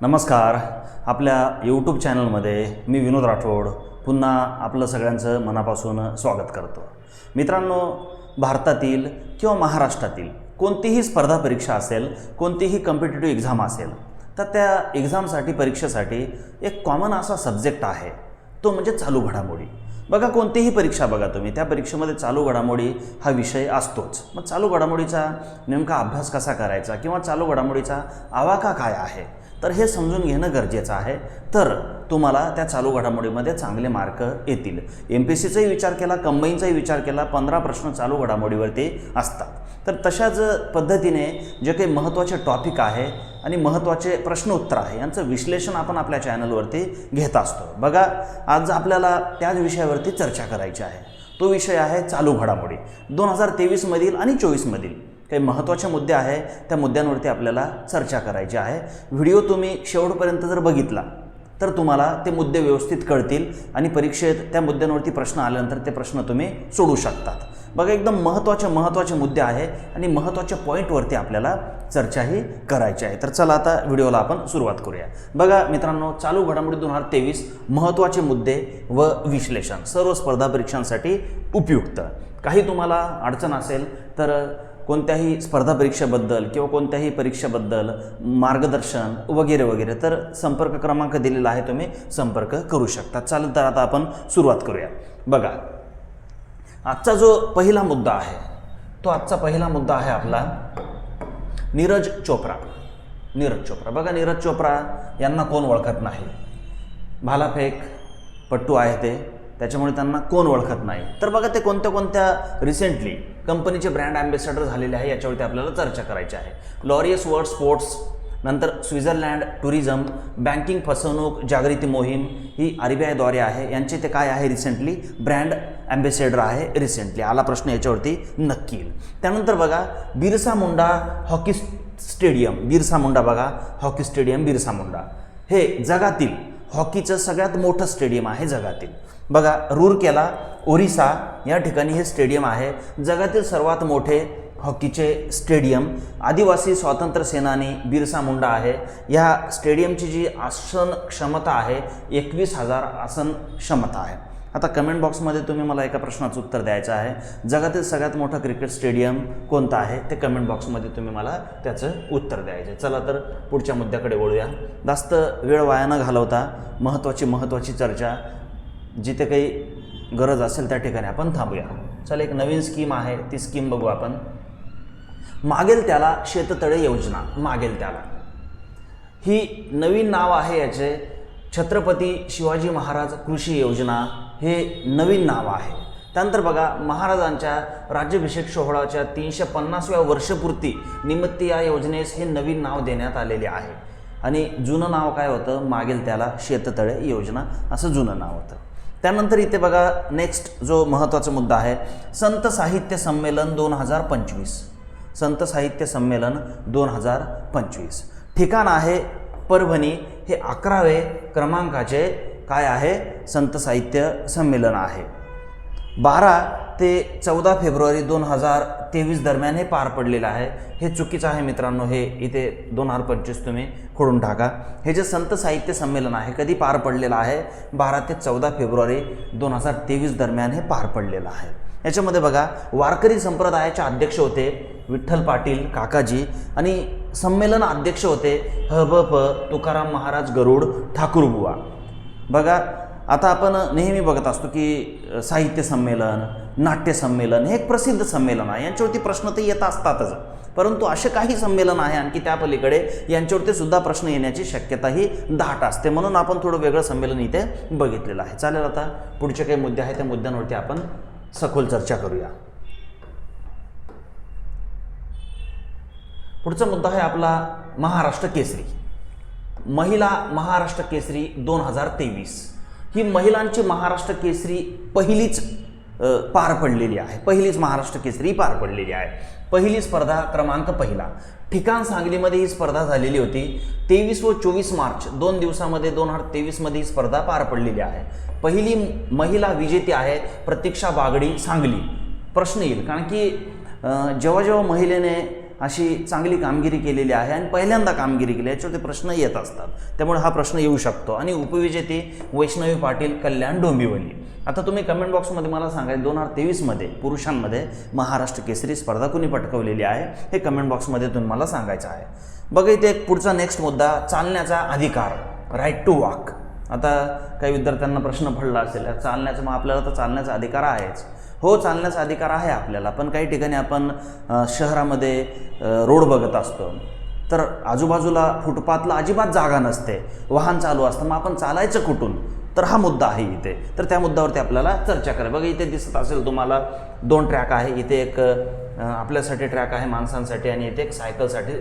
नमस्कार. आपल्या यूट्यूब चॅनलमध्ये मी विनोद राठोड पुन्हा आपलं सगळ्यांचं मनापासून स्वागत करतो. मित्रांनो भारतातील किंवा महाराष्ट्रातील कोणतीही स्पर्धा परीक्षा असेल कोणतीही कॉम्पिटेटिव्ह एक्झाम असेल तर त्या एक्झामसाठी परीक्षेसाठी एक कॉमन असा सब्जेक्ट आहे तो म्हणजे चालू घडामोडी. बघा कोणतीही परीक्षा बघा तुम्ही त्या परीक्षेमध्ये चालू घडामोडी हा विषय असतोच. मग चालू घडामोडीचा नेमका अभ्यास कसा करायचा किंवा चालू घडामोडीचा आवाका काय आहे? तर हे समजून घेणं गरजेचं आहे. तर तुम्हाला त्या चालू घडामोडीमध्ये चांगले मार्क येतील. एम पी सीचाही विचार केला कंबाईनचाही विचार केला पंधरा प्रश्न चालू घडामोडीवरती असतात. तर तशाच पद्धतीने जे काही महत्त्वाचे टॉपिक आहे आणि महत्त्वाचे प्रश्न उत्तर आहे यांचं विश्लेषण आपण आपल्या चॅनलवरती घेत असतो. बघा आज आपल्याला त्याच विषयावरती चर्चा करायची आहे. तो विषय आहे चालू घडामोडी. दोन हजार तेवीसमधील आणि चोवीसमधील काही महत्त्वाचे मुद्दे आहे त्या मुद्द्यांवरती आपल्याला चर्चा करायची आहे. व्हिडिओ तुम्ही शेवटपर्यंत जर बघितला तर तुम्हाला ते मुद्दे व्यवस्थित कळतील आणि परीक्षेत त्या मुद्द्यांवरती प्रश्न आल्यानंतर ते प्रश्न तुम्ही सोडू शकतात. बघा एकदम महत्त्वाचे महत्त्वाचे मुद्दे आहे आणि महत्त्वाच्या पॉईंटवरती आपल्याला चर्चाही करायची आहे. तर चला आता व्हिडिओला आपण सुरुवात करूया. बघा मित्रांनो चालू घडामोडी दोन हजार तेवीस महत्त्वाचे मुद्दे व विश्लेषण सर्व स्पर्धा परीक्षांसाठी उपयुक्त. काही तुम्हाला अडचण असेल तर कोणत्याही स्पर्धा परीक्षेबद्दल किंवा कोणत्याही परीक्षेबद्दल मार्गदर्शन वगैरे वगैरे तर संपर्क क्रमांक दिलेला आहे तुम्ही संपर्क करू शकता. चालेल तर आता आपण सुरुवात करूया. बघा आजचा जो पहिला मुद्दा आहे तो आजचा पहिला मुद्दा आहे आपला नीरज चोप्रा. नीरज चोप्रा. बघा नीरज चोप्रा यांना कोण ओळखत नाही? भालाफेक पट्टू आहे ते त्याच्यामुळे त्यांना कोण ओळखत नाही? तर बघा ते कोणत्या कोणत्या रिसेंटली कंपनीचे ब्रँड अँबॅसेडर झालेले आहे याच्यावरती आपल्याला चर्चा करायची आहे. लॉरियस वर्ल्ड स्पोर्ट्स नंतर स्वित्झर्लंड टुरिझम बँकिंग फसवणूक जागृती मोहीम ही आर बी आयद्वारे आहे. यांचे ते काय आहे रिसेंटली ब्रँड अँबॅसेडर आहे रिसेंटली आला प्रश्न याच्यावरती नक्की येईल. त्यानंतर बघा बिरसा मुंडा हॉकी स्टेडियम. बिरसा मुंडा बघा हॉकी स्टेडियम बिरसा मुंडा. हे जगातील हॉकीचं सगळ्यात मोठं स्टेडियम आहे जगातील. बघा रूरकेला ओरिसा या ठिकाणी हे स्टेडियम आहे. जगातील सर्वात मोठे हॉकीचे स्टेडियम आदिवासी स्वातंत्र्य सेनानी बिरसा मुंडा आहे. ह्या स्टेडियमची जी आसन क्षमता आहे एकवीस हजार आसन क्षमता आहे. आता कमेंट बॉक्समध्ये तुम्ही मला एका प्रश्नाचं उत्तर द्यायचं आहे. जगातील सगळ्यात मोठं क्रिकेट स्टेडियम कोणतं आहे? ते कमेंट बॉक्समध्ये तुम्ही मला त्याचं उत्तर द्यायचं आहे. चला तर पुढच्या मुद्द्याकडे वळूया. जास्त वेळ वाया न घालवता महत्त्वाची महत्त्वाची चर्चा जिथे काही गरज असेल त्या ठिकाणी आपण थांबूया. चल एक नवीन स्कीम आहे ती स्कीम बघू आपण. मागेल त्याला शेततळे योजना मागेल त्याला. ही नवीन नाव आहे याचे. छत्रपती शिवाजी महाराज कृषी योजना हे नवीन नाव आहे. त्यानंतर बघा महाराजांच्या राज्याभिषेक सोहळ्याच्या तीनशे पन्नासव्या वर्षपूर्ती निमित्त या योजनेस हे नवीन नाव देण्यात आलेले आहे. आणि जुनं नाव काय होतं? मागेल त्याला शेततळे योजना असं जुनं नाव होतं. त्यानंतर इथे बघा नेक्स्ट जो महत्त्वाचा मुद्दा आहे संत साहित्य संमेलन दोन हजार पंचवीस. संत साहित्य संमेलन दोन हजार पंचवीस. ठिकाण आहे परभणी हे अकरावे क्रमांकाचे काय आहे? संत साहित्य संमेलन आहे. बारा ते चौदा फेब्रुवारी दोन हजार तेवीस दरम्यान हे पार पडलेलं आहे. हे चुकीचं आहे मित्रांनो हे इथे दोन हजार पंचवीस तुम्ही खोडून टाका. हे जे संत साहित्य संमेलन आहे कधी पार पडलेलं आहे? बारा ते चौदा फेब्रुवारी दोन हजार तेवीस दरम्यान हे पार पडलेलं आहे. याच्यामध्ये बघा वारकरी संप्रदायाचे अध्यक्ष होते विठ्ठल पाटील काकाजी आणि संमेलन अध्यक्ष होते ह ब प तुकाराम महाराज गरुड ठाकूरबुवा बघा आता आपण नेहमी बघत असतो की साहित्य संमेलन नाट्य संमेलन हे एक प्रसिद्ध संमेलन आहे. यांच्यावरती प्रश्न तर येत असतातच. परंतु असे काही संमेलन आहे आणखी त्या पलीकडे यांच्यावरती सुद्धा प्रश्न येण्याची शक्यता ही दाट असते. म्हणून आपण थोडं वेगळं संमेलन इथे बघितलेलं आहे. चालेल आता पुढचे काही मुद्दे आहेत त्या मुद्द्यांवरती आपण सखोल चर्चा करूया. पुढचा मुद्दा आहे आपला महाराष्ट्र केसरी. महिला महाराष्ट्र केसरी दोन हजार तेवीस. ही महिलांची महाराष्ट्र केसरी पहिलीच पार पडलेली आहे. पहिलीच महाराष्ट्र केसरी पार पडलेली आहे. पहिली स्पर्धा क्रमांक पहिला. ठिकाण सांगलीमध्ये ही स्पर्धा झालेली होती. तेवीस व चोवीस मार्च दोन दिवसामध्ये दोन हजार तेवीसमध्ये ही स्पर्धा पार पडलेली आहे. पहिली महिला विजेती आहे प्रतीक्षा बागडी सांगली. प्रश्न येईल कारण की जेव्हा जेव्हा महिलेने अशी चांगली कामगिरी केलेली आहे आणि पहिल्यांदा कामगिरी केली याच्यावरती प्रश्न येत असतात. त्यामुळे हा प्रश्न येऊ शकतो. आणि उपविजेते वैष्णवी पाटील कल्याण डोंबिवली. आता तुम्ही कमेंट बॉक्समध्ये मला सांगायचं दोन हजार तेवीसमध्ये पुरुषांमध्ये महाराष्ट्र केसरी स्पर्धा कुणी पटकवलेली आहे? हे कमेंट बॉक्समध्ये तुम्ही मला सांगायचं आहे. बघा इथे एक पुढचा नेक्स्ट मुद्दा चालण्याचा अधिकार राईट टू वॉक आता काही विद्यार्थ्यांना प्रश्न पडला असेल चालण्याचा मग आपल्याला तर चालण्याचा अधिकार आहेच. हो चालण्याचा अधिकार आहे आपल्याला. पण काही ठिकाणी आपण शहरामध्ये रोड बघत असतो. तर आजूबाजूला फुटपाथला अजिबात जागा नसते. वाहन चालू असतं. मग आपण चालायचं कुठून? तर हा मुद्दा आहे इथे. तर त्या मुद्द्यावरती आपल्याला चर्चा करा. बघा इथे दिसत असेल तुम्हाला दोन ट्रॅक आहे. इथे एक आपल्यासाठी ट्रॅक आहे माणसांसाठी आणि इथे एक सायकलसाठी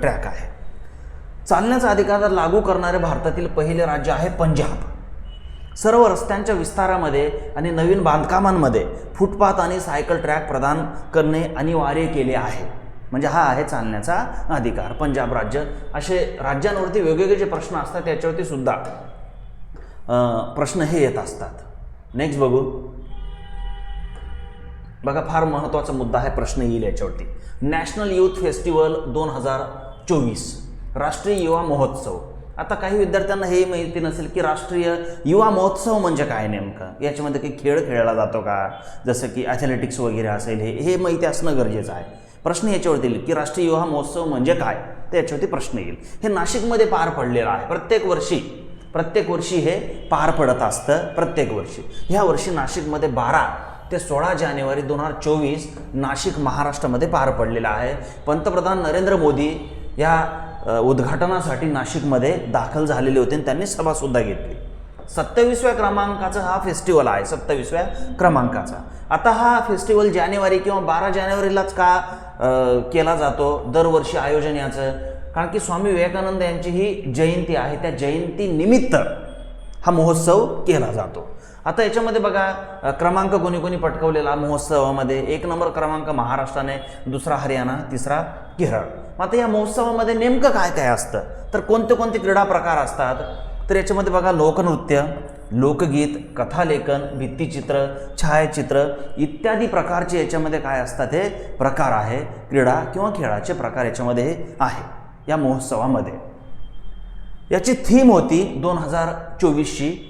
ट्रॅक आहे. चालण्याचा अधिकार लागू करणारे भारतातील पहिले राज्य आहे पंजाब. सर्व रस्त्यांच्या विस्तारामध्ये आणि नवीन बांधकामांमध्ये फुटपाथ आणि सायकल ट्रॅक प्रदान करणे अनिवार्य केले आहे. म्हणजे हा आहे चालण्याचा अधिकार. पंजाब राज्य असे राज्यांवरती वेगवेगळे जे प्रश्न असतात त्याच्यावरती सुद्धा प्रश्न हे येत असतात. नेक्स्ट बघू. बघा फार महत्त्वाचा मुद्दा आहे प्रश्न येईल याच्यावरती. नॅशनल यूथ फेस्टिवल दोन हजार चोवीस राष्ट्रीय युवा महोत्सव. आता काही विद्यार्थ्यांना हे माहिती नसेल की राष्ट्रीय युवा महोत्सव म्हणजे काय नेमकं? याच्यामध्ये काही खेळ खेळला जातो का? जसं की ॲथलेटिक्स वगैरे असेल हे हे माहिती असणं गरजेचं आहे. प्रश्न याच्यावरती येईल की राष्ट्रीय युवा महोत्सव म्हणजे काय? तर याच्यावरती प्रश्न येईल. हे नाशिकमध्ये पार पडलेलं आहे. प्रत्येक वर्षी प्रत्येक वर्षी हे पार पडत असतं. प्रत्येक वर्षी. ह्या वर्षी नाशिकमध्ये बारा ते सोळा जानेवारी दोन हजार चोवीस नाशिक महाराष्ट्रामध्ये पार पडलेला आहे. पंतप्रधान नरेंद्र मोदी या उद्घाटनासाठी नाशिकमध्ये दाखल झालेले होते आणि त्यांनी सभासुद्धा घेतली. सत्तावीसव्या क्रमांकाचा हा फेस्टिवल आहे सत्तावीसव्या क्रमांकाचा. आता हा फेस्टिवल जानेवारी किंवा बारा जानेवारीलाच का केला जातो? दरवर्षी आयोजन याचं? कारण की स्वामी विवेकानंद यांची ही जयंती आहे त्या जयंतीनिमित्त हा महोत्सव केला जातो. आता याच्यामध्ये बघा क्रमांक कोणी कोणी पटकवलेला महोत्सवामध्ये. एक नंबर क्रमांक महाराष्ट्राने दुसरा हरियाणा तिसरा केरळ. मग आता या महोत्सवामध्ये नेमकं काय काय असतं? तर कोणते कोणते क्रीडा प्रकार असतात? तर याच्यामध्ये बघा लोकनृत्य लोकगीत कथालेखन भित्तिचित्र छायाचित्र इत्यादी प्रकारचे याच्यामध्ये काय असतात हे प्रकार आहे. क्रीडा किंवा खेळाचे प्रकार याच्यामध्ये आहे या महोत्सवामध्ये. याची थीम होती दोन हजार चोवीसची.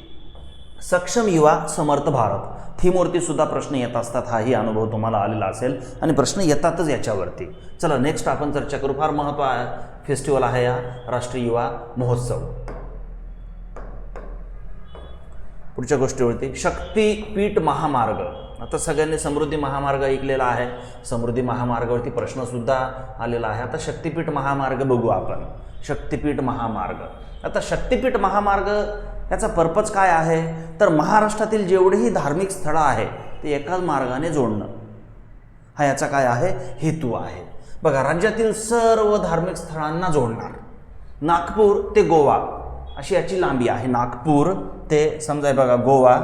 सक्षम युवा समर्थ भारत. थीमवरती सुद्धा प्रश्न येत असतात हाही अनुभव तुम्हाला आलेला असेल. आणि प्रश्न येतातच याच्यावरती. चला नेक्स्ट आपण चर्चा करू. फार महत्त्व आहे. फेस्टिवल आहे या. राष्ट्रीय युवा महोत्सव. पुढच्या गोष्टीवरती. शक्तीपीठ महामार्ग. आता सगळ्यांनी समृद्धी महामार्ग ऐकलेला आहे. समृद्धी महामार्गावरती प्रश्नसुद्धा आलेला आहे. आता शक्तीपीठ महामार्ग बघू आपण. शक्तीपीठ महामार्ग. आता शक्तीपीठ महामार्ग याचा पर्पज काय आहे? तर महाराष्ट्रातील जेवढेही धार्मिक स्थळं आहे ते एकाच मार्गाने जोडणं. हा याचा काय आहे? हेतू आहे. बघा राज्यातील सर्व धार्मिक स्थळांना जोडणार. नागपूर ते गोवा अशी याची लांबी आहे. नागपूर ते समजा बघा गोवा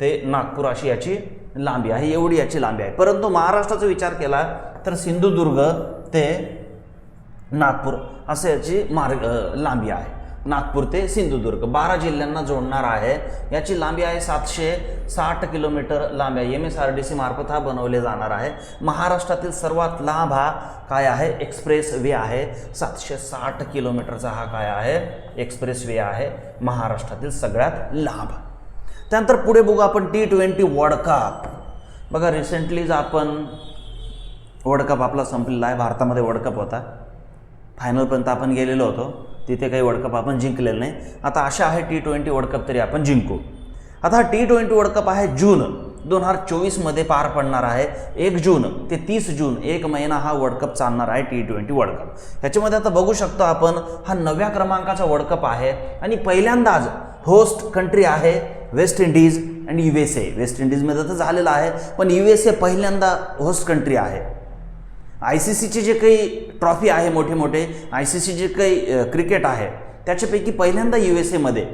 ते नागपूर अशी याची लांबी आहे. एवढी याची लांबी आहे. परंतु महाराष्ट्राचा विचार केला तर सिंधुदुर्ग ते नागपूर असं याची मार्ग लांबी आहे. नागपूर ते सिंधुदुर्ग. बारा जिल्ह्यांना जोडणार आहे. याची लांबी आहे सातशे साठ किलोमीटर लांबी आहे. M S R D C मार्फत हा बनवले जाणार आहे. महाराष्ट्रातील सर्वात लांब हा काय आहे? एक्सप्रेस वे आहे. सातशे साठ किलोमीटरचा हा काय आहे? एक्सप्रेस वे आहे. महाराष्ट्रातील सगळ्यात लांब. त्यानंतर पुढे बघू आपण टी ट्वेंटी वर्ल्ड कप बघा रिसेंटलीच आपण वर्ल्ड कप आपला संपलेला आहे. भारतामध्ये वर्ल्ड कप होता. फायनलपर्यंत आपण गेलेलो होतो. तिथे काही वर्ल्ड कप आपण जिंकलेलं नाही. आता आशा आहे टी ट्वेंटी वर्ल्ड कप तरी आपण जिंकू. आता हा टी ट्वेंटी वर्ल्ड कप आहे जून. दोन हजार चोवीसमध्ये पार पडणार आहे. एक जून ते तीस जून एक महिना हा वर्ल्ड कप चालणार आहे टी ट्वेंटी वर्ल्ड कप ह्याच्यामध्ये आता बघू शकतो आपण हा नव्या क्रमांकाचा वर्ल्ड कप आहे आणि पहिल्यांदाच होस्ट कंट्री आहे West Indies and U S A West इंडिजमध्ये तर झालेलं आहे पण यू एस ए पहिल्यांदा होस्ट कंट्री आहे. आय सी सीचे जे काही ट्रॉफी आहे मोठे मोठे आय सी सी जे काही क्रिकेट आहे त्याच्यापैकी पहिल्यांदा यू एस एमध्ये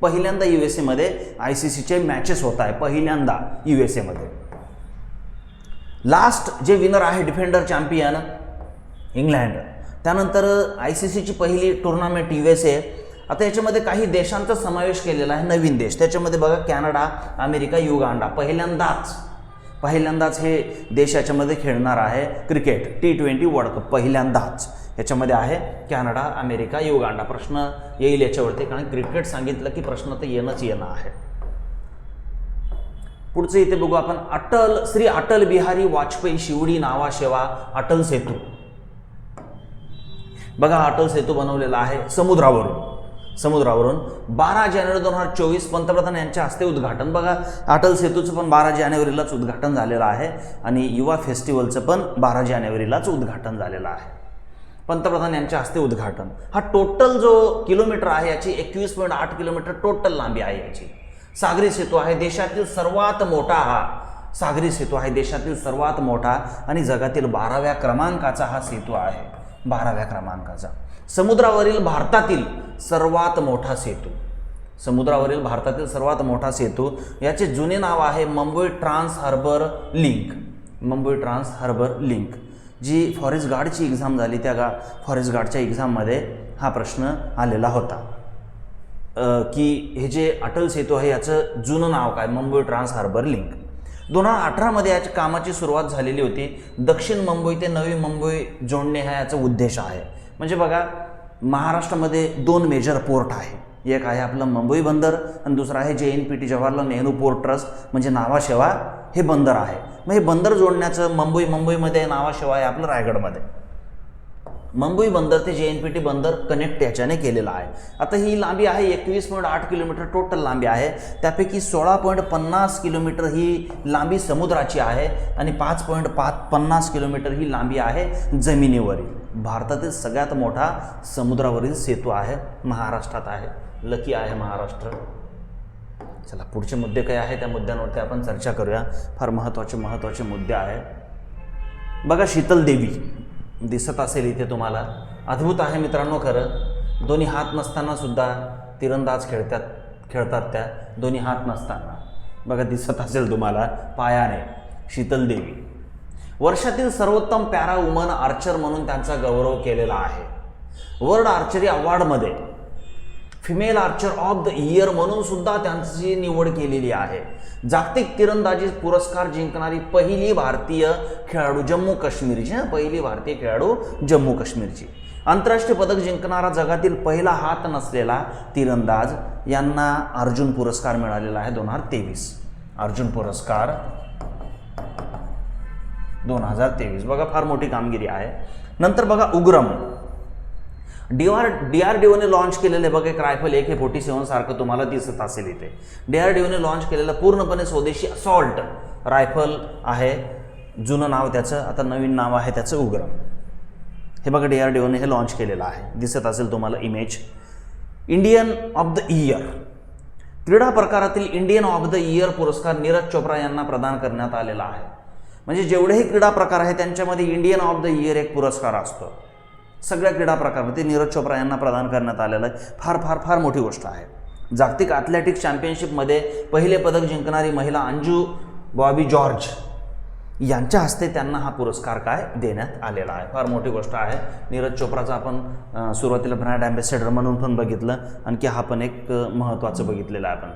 पहिल्यांदा यू एस एमध्ये आय सी सीचे मॅचेस होत आहे पहिल्यांदा यू एस एमध्ये लास्ट जे विनर आहे डिफेंडर चॅम्पियन इंग्लंड. त्यानंतर आय सी सीची पहिली टुर्नामेंट यू एस ए. आता याच्यामध्ये काही देशांचा समावेश केलेला आहे नवीन देश. त्याच्यामध्ये बघा कॅनडा अमेरिका युगांडा पहिल्यांदाच पहिल्यांदाच हे देश याच्यामध्ये खेळणार आहे cricket T twenty world cup पहिल्यांदाच. याच्यामध्ये आहे कॅनडा अमेरिका युगांडा. प्रश्न येईल याच्यावरती कारण क्रिकेट सांगितलं की प्रश्न तर येणंच येणं आहे. पुढचं इथे बघू आपण अटल श्री अटल बिहारी वाजपेयी शिवडी नावा शेवा अटल सेतू. बघा अटल सेतू बनवलेला आहे समुद्रावरून. समुद्रावरून. बारा जानेवारी दोन हजार चोवीस पंतप्रधान यांच्या हस्ते उद्घाटन. बघा अटल सेतूचं पण बारा जानेवारीलाच उद्घाटन झालेलं आहे आणि युवा फेस्टिवलचं पण बारा जानेवारीलाच उद्घाटन झालेलं आहे. पंतप्रधान यांच्या हस्ते उद्घाटन. हा टोटल जो किलोमीटर आहे याची एकवीस पॉईंट आठ किलोमीटर टोटल लांबी आहे याची. सागरी सेतू आहे देशातील सर्वात मोठा हा सागरी सेतू आहे देशातील सर्वात मोठा आणि जगातील बाराव्या क्रमांकाचा हा सेतू आहे. बाराव्या क्रमांकाचा. समुद्रावरील भारतातील सर्वात मोठा सेतू. समुद्रावरील भारतातील सर्वात मोठा सेतू याचे जुने नाव आहे Mumbai trans harbour link. Mumbai trans harbour link. जी फॉरेस्ट गार्डची एक्झाम झाली त्या गा फॉरेस्ट गार्डच्या एक्झाममध्ये हा प्रश्न आलेला होता. की हे जे अटल सेतू आहे याचं जुनं नाव काय? Mumbai trans harbour link. दोन हजार अठरामध्ये याच्या कामाची सुरुवात झालेली होती. दक्षिण मुंबई ते नवी मुंबई जोडणे हा याचा उद्देश आहे. म्हणजे बघा महाराष्ट्रामध्ये दोन मेजर पोर्ट आहे. एक आहे आपलं मुंबई बंदर आणि दुसरं आहे जे N P T Jawaharlal Nehru port trust म्हणजे नावाशेवा हे बंदर आहे. मग हे बंदर जोडण्याचं मुंबई मुंबईमध्ये नावाशिवाय नावाशेवा आहे आपलं रायगडमध्ये. मुंबई बंदर ते जे एन पी टी बंदर कनेक्ट याच्याने केलेलं आहे. आता ही लांबी आहे एकवीस पॉईंट आठ किलोमीटर टोटल लांबी आहे. त्यापैकी सोळा पॉईंट पन्नास किलोमीटर ही लांबी समुद्राची आहे आणि पाच पॉईंट पाच पन्नास किलोमीटर ही लांबी आहे जमिनीवरील. भारतातील सगळ्यात मोठा समुद्रावरील सेतू आहे महाराष्ट्रात आहे. लकी आहे महाराष्ट्र. चला पुढचे मुद्दे काय आहे त्या मुद्द्यांवरती आपण चर्चा करूया. फार महत्त्वाचे महत्त्वाचे मुद्दे आहे. बघा शीतल देवी. दिसत असेल इथे तुम्हाला. अद्भुत आहे मित्रांनो खरं. दोन्ही हात नसताना सुद्धा तिरंदाज खेळतात खेळतात त्या दोन्ही हात नसताना. बघा दिसत असेल तुम्हाला पायाने शीतल देवी. वर्षातील सर्वोत्तम पॅरा वुमन आर्चर म्हणून त्यांचा गौरव केलेला आहे. World archery अवॉर्डमध्ये female archer of the year म्हणून सुद्धा त्यांची निवड केलेली आहे. जागतिक तिरंदाजी पुरस्कार जिंकणारी पहिली भारतीय खेळाडू जम्मू काश्मीरची पहिली भारतीय खेळाडू जम्मू काश्मीरची. आंतरराष्ट्रीय पदक जिंकणारा जगातील पहिला हात नसलेला तिरंदाज यांना अर्जुन पुरस्कार मिळालेला आहे दोन हजार तेवीस. अर्जुन पुरस्कार दोन हजार तेवीस. बघा फार मोठी कामगिरी आहे. नंतर बघा Ugram. D R D R D one launch केलेले बघा एक रायफल एक हे फोर्टी सेवन सारखं तुम्हाला दिसत असेल इथे. डी आर डी ओने लॉन्च केलेलं पूर्णपणे स्वदेशी असॉल्ट रायफल आहे. जुनं नाव त्याचं आता नवीन नाव आहे त्याचं उग्र. हे बघा डी आर डी ओने हे लॉन्च केलेलं आहे. दिसत असेल तुम्हाला image Indian of the year क्रीडा प्रकारातील इंडियन ऑफ द इयर पुरस्कार नीरज चोप्रा यांना प्रदान करण्यात आलेला आहे. म्हणजे जेवढेही क्रीडा प्रकार आहेत त्यांच्यामध्ये इंडियन ऑफ द इयर एक पुरस्कार असतो. सगळ्या क्रीडा प्रकारमध्ये नीरज चोप्रा यांना प्रदान करण्यात आलेलं आहे फार फार फार मोठी गोष्ट आहे. जागतिक ॲथलेटिक्स चॅम्पियनशिपमध्ये पहिले पदक जिंकणारी महिला अंजू बॉबी जॉर्ज यांच्या हस्ते त्यांना हा पुरस्कार काय देण्यात आलेला आहे. फार मोठी गोष्ट आहे. नीरज चोप्राचा आपण सुरुवातीला ब्रँड अँबॅसेडर म्हणून पण बघितलं. आणखी हा पण एक महत्त्वाचं बघितलेलं आहे आपण.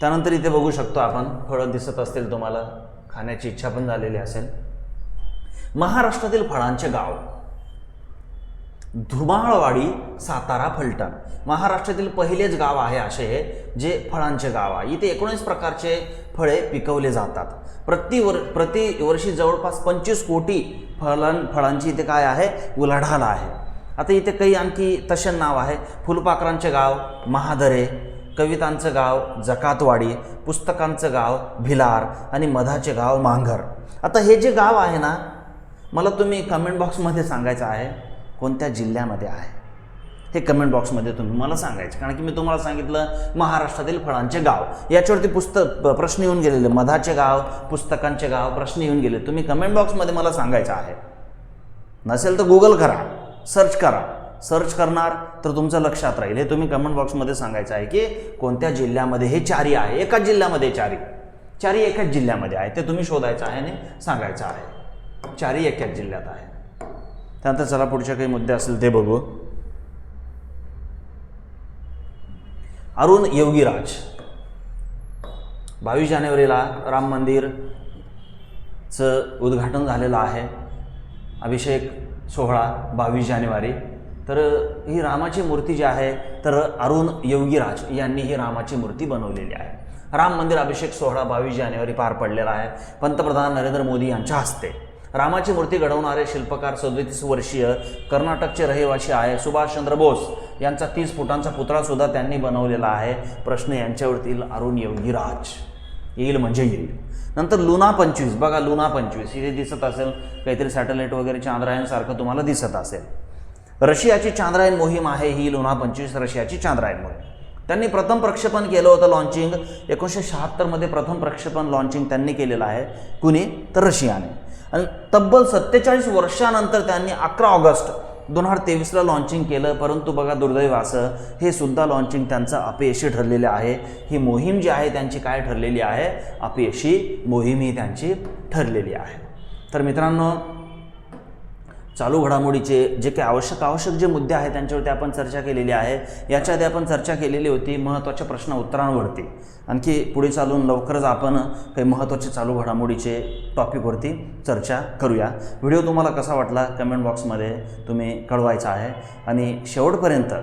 त्यानंतर इथे बघू शकतो आपण. फळं दिसत असतील तुम्हाला. खाण्याची इच्छा पण झालेली असेल. महाराष्ट्रातील फळांचे गाव. धुमाळवाडी सातारा फलटण. महाराष्ट्रातील पहिलेच गाव आहे असे हे जे फळांचे गाव आहे. इथे एकोणीस प्रकारचे फळे पिकवले जातात. प्रतिवर प्रतिवर्षी प्रति वर्षी जवळपास पंचवीस कोटी फळां फळांची इथे काय आहे? उलाढाल आहे. आता इथे काही आणखी तसे नाव आहे. फुलपाखरांचे गाव महादरे कवितांचं गाव जकातवाडी पुस्तकांचं गाव भिलार आणि मधाचे गाव मांघर. आता हे जे गाव आहे ना मला तुम्ही कमेंट बॉक्समध्ये सांगायचं आहे. कोणत्या जिल्ह्यामध्ये आहे? हे कमेंट बॉक्समध्ये तुम्ही मला सांगायचे. कारण की मी तुम्हाला सांगितलं महाराष्ट्रातील फळांचे गाव. याच्यावरती पुस्तक प्रश्न येऊन गेलेले. मधाचे गाव पुस्तकांचे गाव प्रश्न येऊन गेले. तुम्ही कमेंट बॉक्समध्ये मला सांगायचं आहे. नसेल तर गुगल करा. सर्च करा. सर्च करणार तर तुमचं लक्षात राहील. हे तुम्ही कमेंट बॉक्समध्ये सांगायचं आहे की कोणत्या जिल्ह्यामध्ये हे चारी आहे? एकाच जिल्ह्यामध्ये चारी. चारी एकाच जिल्ह्यामध्ये आहे. ते तुम्ही शोधायचं आहे आणि सांगायचं आहे. चारी एकाच जिल्ह्यात आहे. त्यानंतर चला पुढचे काही मुद्दे असतील ते बघू. अरुण योगीराज. बावीस जानेवारीला राम मंदिरचं उद्घाटन झालेलं आहे. अभिषेक सोहळा बावीस जानेवारी. तर ही रामाची मूर्ती जी आहे तर अरुण योगीराज यांनी ही रामाची मूर्ती बनवलेली आहे. राम मंदिर अभिषेक सोहळा बावीस जानेवारी पार पडलेला आहे. पंतप्रधान नरेंद्र मोदी यांच्या हस्ते. रामाची मूर्ती घडवणारे शिल्पकार सदतीस वर्षीय कर्नाटकचे रहिवासी आहे सुभाषचंद्र बोस यांचा तीस फुटांचा पुतळासुद्धा त्यांनी बनवलेला आहे. प्रश्न यांच्यावरतील अरुण योगीराज. येईल म्हणजे येईल. नंतर लुना पंचवीस. बघा लुना पंचवीस. इथे दिसत असेल काहीतरी सॅटेलाईट वगैरे चांद्रायनसारखं तुम्हाला दिसत असेल. रशियाची चांद्रायन मोहीम आहे ही लुना पंचवीस रशियाची चांद्रायन मोहीम. त्यांनी प्रथम प्रक्षेपण केलं होतं लॉन्चिंग एकोणीसशे शहात्तरमध्ये प्रथम प्रक्षेपण लॉन्चिंग त्यांनी केलेलं आहे. कुणी? तर रशियाने. आणि तब्बल सत्तेचाळीस वर्षानंतर त्यांनी अकरा ऑगस्ट दोन हजार तेवीसला लॉन्चिंग केलं. परंतु बघा दुर्दैवासं हे सुद्धा लॉन्चिंग त्यांचं अपयशी ठरलेलं आहे. ही मोहीम जी आहे त्यांची काय ठरलेली आहे? अपयशी मोहीम ही त्यांची ठरलेली आहे. तर मित्रांनो चालू घडामोडीचे जे काही आवश्यक आवश्यक जे मुद्दे आहेत त्यांच्यावरती आपण चर्चा केलेली आहे. याच्या आधी आपण चर्चा केलेली होती महत्त्वाच्या प्रश्न उत्तरांवरती. आणखी पुढे चालून लवकरच आपण काही महत्त्वाचे चालू घडामोडीचे टॉपिकवरती चर्चा करूया. व्हिडिओ तुम्हाला कसा वाटला कमेंट बॉक्समध्ये तुम्ही कळवायचा आहे. आणि शेवटपर्यंत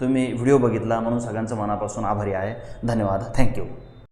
तुम्ही व्हिडिओ बघितला म्हणून सगळ्यांचं मनापासून आभारी आहे. धन्यवाद. थँक्यू